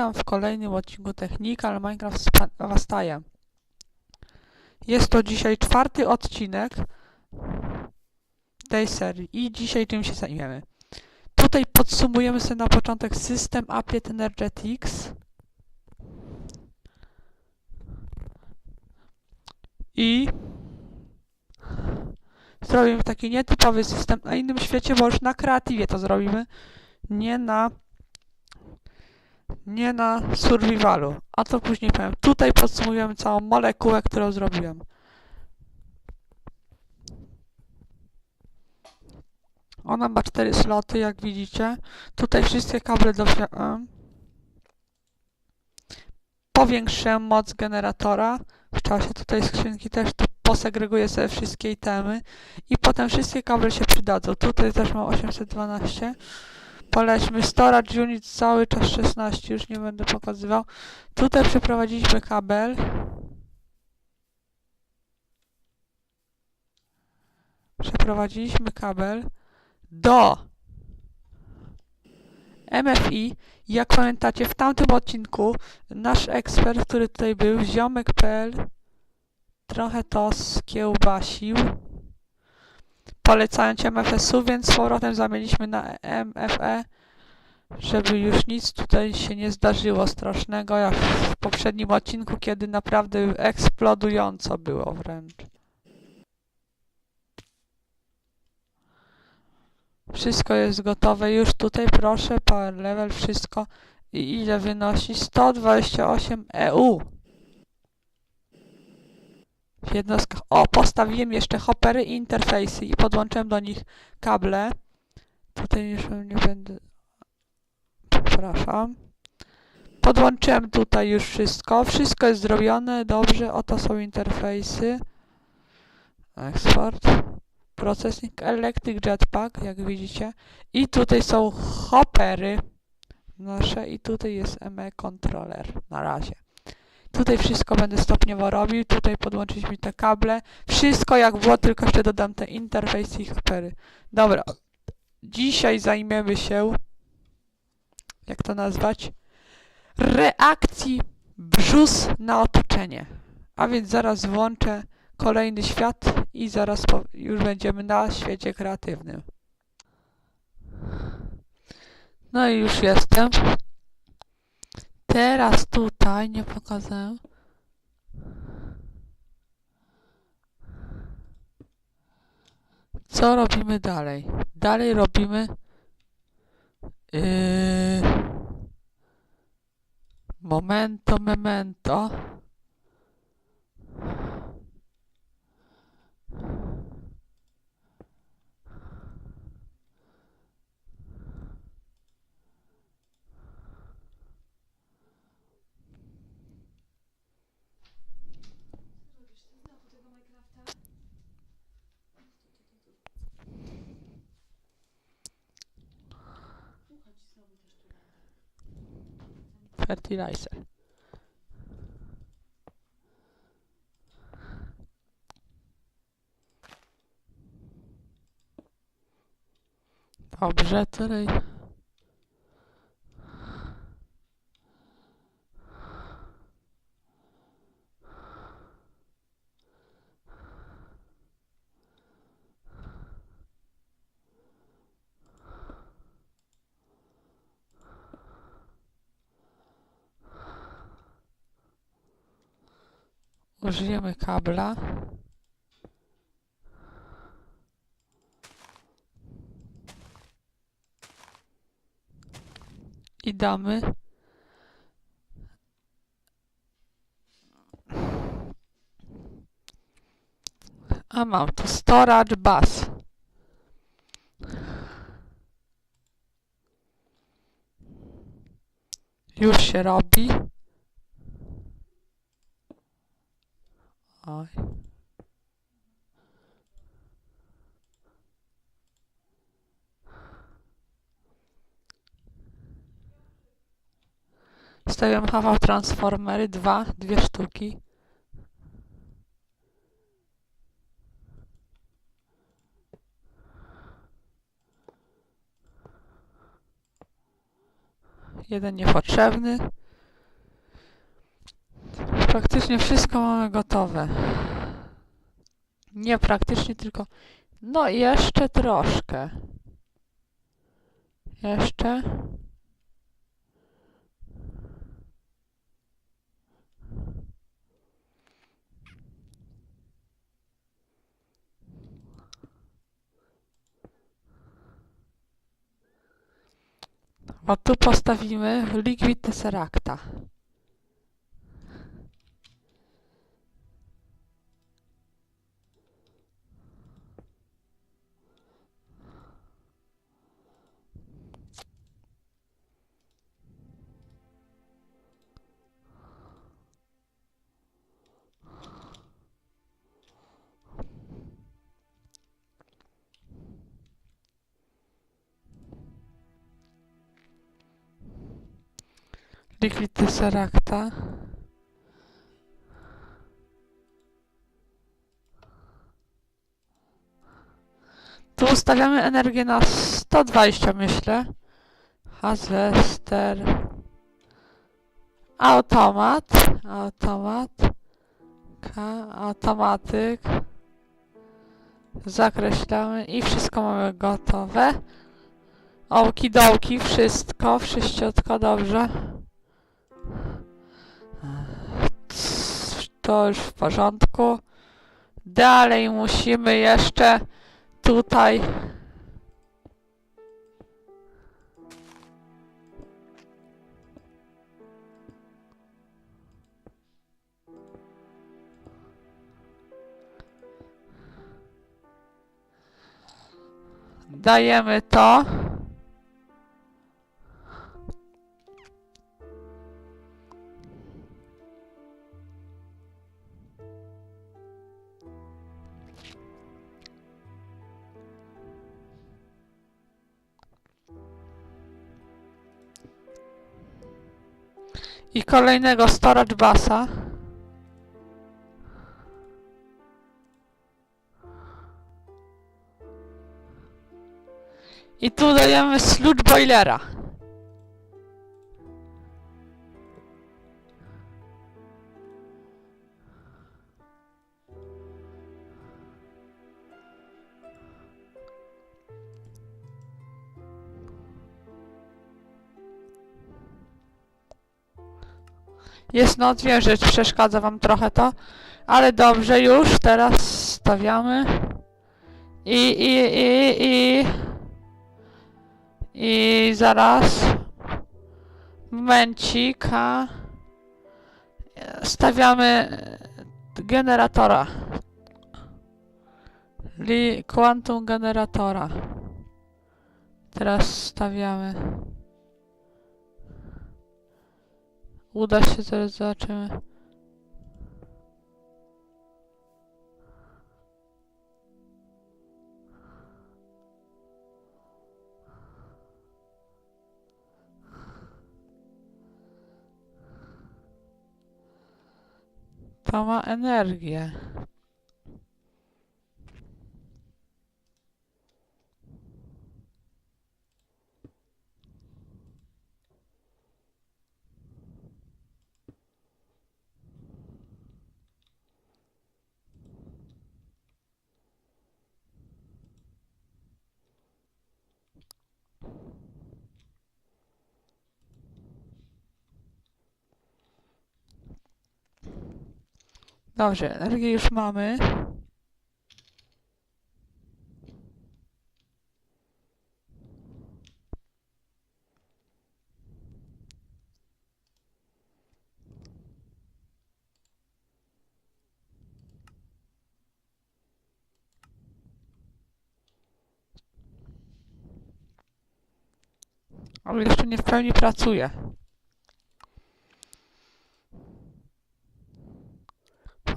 Witam w kolejnym odcinku Technical Minecraft Vastaja. Jest to dzisiaj czwarty odcinek tej serii i dzisiaj czym się zajmiemy. Tutaj podsumujemy sobie na początek system Applied Energetics i zrobimy taki nietypowy system na innym świecie, bo już na kreatywie to zrobimy, nie na nie na survivalu, a to później powiem. Tutaj podsumujemy całą molekułę, którą zrobiłem. Ona ma cztery sloty, jak widzicie. Tutaj wszystkie kable dosiąłem. Powiększyłem moc generatora. W czasie tutaj skrzynki też tu posegreguję sobie wszystkie itemy. I potem wszystkie kable się przydadzą. Tutaj też mam 812. Polećmy storage unit cały czas 16, już nie będę pokazywał. Tutaj przeprowadziliśmy kabel. Przeprowadziliśmy kabel do MFI. Jak pamiętacie, w tamtym odcinku nasz ekspert, który tutaj był, ziomek.pl, trochę to skiełbasił polecając MFS-u, więc z powrotem zamieniliśmy na MFE, żeby już nic tutaj się nie zdarzyło strasznego, jak w poprzednim odcinku, kiedy naprawdę eksplodująco było wręcz. Wszystko jest gotowe już tutaj, proszę, power level, wszystko. I ile wynosi? 128 EU jednostkach. O, postawiłem jeszcze hoppery i interfejsy i podłączyłem do nich kable. Tutaj już nie będę... Przepraszam. Podłączyłem tutaj już wszystko. Wszystko jest zrobione. Dobrze. Oto są interfejsy. Export. Processing Electric Jetpack, jak widzicie. I tutaj są hoppery nasze i tutaj jest ME Controller na razie. Tutaj wszystko będę stopniowo robił. Tutaj podłączyć mi te kable. Wszystko jak było, tylko jeszcze dodam te interfejsy i hoppery. Dobra. Dzisiaj zajmiemy się, jak to nazwać, reakcji brzus na otoczenie. A więc zaraz włączę kolejny świat i zaraz już będziemy na świecie kreatywnym. No i już jestem. Teraz tutaj nie pokazałem. Co robimy dalej? Dalej robimy yy, momento, memento. Fertilizer. Dobrze, tutaj. Użyjemy kabla. I damy A mam tu storage bus. Już się robi. Stawiam HV transformery, dwa, dwie sztuki. jeden niepotrzebny. Praktycznie wszystko mamy gotowe. Nie praktycznie, tylko no jeszcze troszkę. Jeszcze. O tu postawimy Liquid Tesseracta. Liquid Tesseracta. Tu ustawiamy energię na 120 myślę. Hazwester. Automat. Automat. K. Automatyk. Zakreślamy i wszystko mamy gotowe. Okidołki, wszystko, wszyściutko, dobrze. To już w porządku. Dalej musimy jeszcze tutaj dajemy to. I kolejnego storage basa. I tu dajemy sludge boilera. Jest noc, wiem, że przeszkadza wam trochę to, ale dobrze już, teraz stawiamy. I, i, i, i... I zaraz. Momencik, a... Stawiamy generatora. Li quantum generatora. Teraz stawiamy. Uda się, zaraz zobaczymy. To ma energię. Dobrze, energię już mamy. Ale jeszcze nie w pełni pracuje.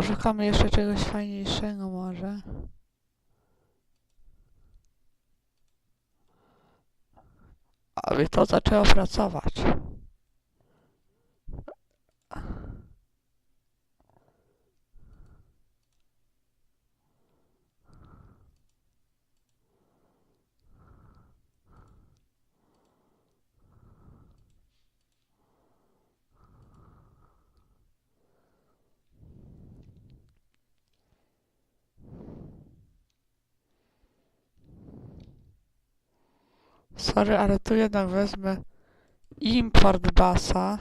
Poszukamy jeszcze czegoś fajniejszego może. Aby to zaczęło pracować. Sorry, ale tu jednak wezmę import basa.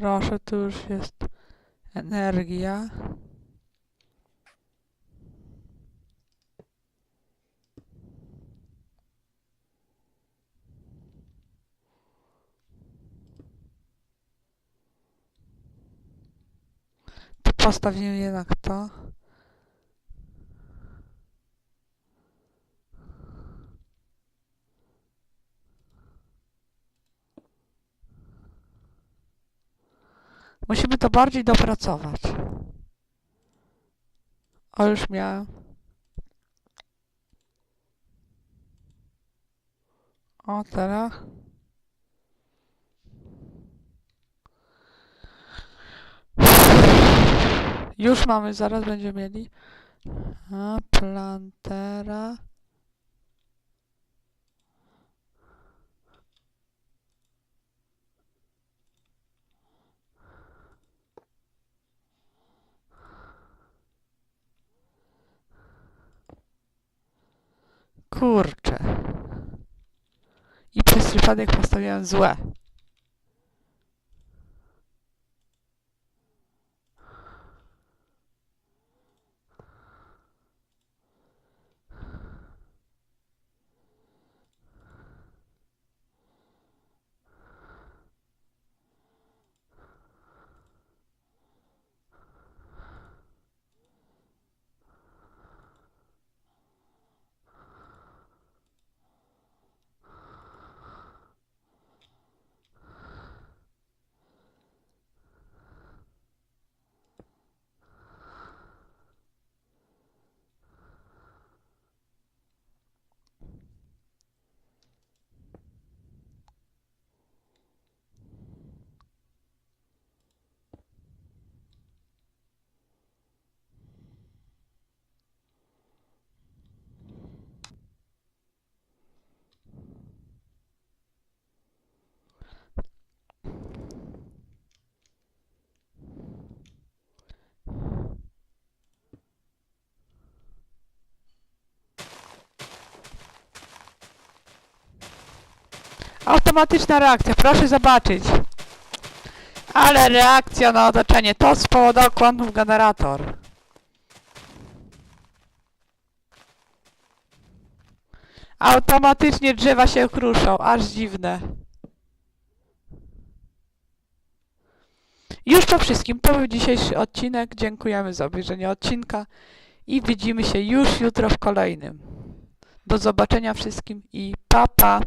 Proszę, tu już jest energia. Tu postawimy jednak to. Musimy to bardziej dopracować. O, już miałem. O, teraz. Już mamy, zaraz będziemy mieli. A, plantera. Kurczę. I przez przypadek postawiłem złe. Automatyczna reakcja, proszę zobaczyć. Ale reakcja na otoczenie, to spowodował quantum generator. Automatycznie drzewa się kruszą, aż dziwne. Już po wszystkim, to był dzisiejszy odcinek. Dziękujemy za obejrzenie odcinka i widzimy się już jutro w kolejnym. Do zobaczenia wszystkim i pa pa!